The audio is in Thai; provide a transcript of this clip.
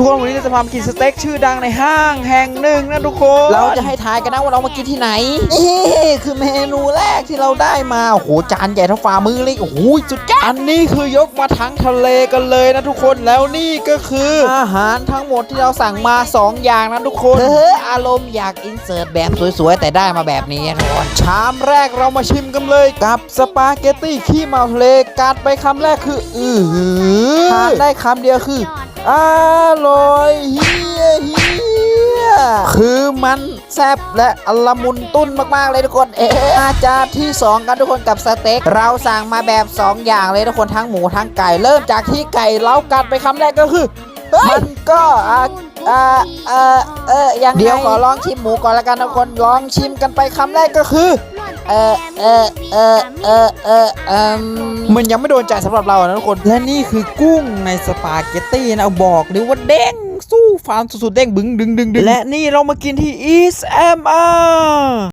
ทุกคนวันนี้เราจะพามากินสเต็กชื่อดังในห้างแห่งหนึ่งนะทุกคนเราจะให้ทายกันนะว่าเรามากินที่ไหนนี่คือเมนูแรกที่เราได้มาโอ้โหจานใหญ่เท่าฝ่ามือเลยโอ้โหสุดยอดอันนี้คือยกมาทั้งทะเลกันเลยนะทุกคนแล้วนี่ก็คืออาหารทั้งหมดที่เราสั่งมา 2 อย่างนะทุกคนเฮ้ออารมณ์อยากอินเสิร์ตแบบสวยๆ แต่ได้มาแบบนี้นะทุกคนชามแรกเรามาชิมกันเลยกับสปาเกตตี้ขี้เมาทะเลกัดไปคำแรกคือ อือหือทานได้คำเดียวคือ อร่อยเฮียเฮียคือมันแซ่บและอละมุนตุ้นมาก ๆ เลยทุกคน เอ๊ะอาจารย์ที่ 2 กันทุกคนกับสเต็ก เราสั่งมาแบบ 2 อย่างเลยทุกคนทั้งหมูทั้งไก่ไก่เริ่มจากที่ไก่เล้ากัดไปคำแรกก็คือ มันก็อะอะเออเออยังไงเดี๋ยวขอลองชิมหมูก่อนละกันทุกคนลองชิมกันไปคำแรกก็คือ เออเออเออเออเออเอมมันยังไม่โดนใจสำหรับเรานะทุกคน และนี่คือกุ้งในสปาเกตตี้นะบอกเลยว่าเด้งสู้ฟานสุดๆเด้งบึ้งดึงดึงดึงและนี่เรามากินที่ East MR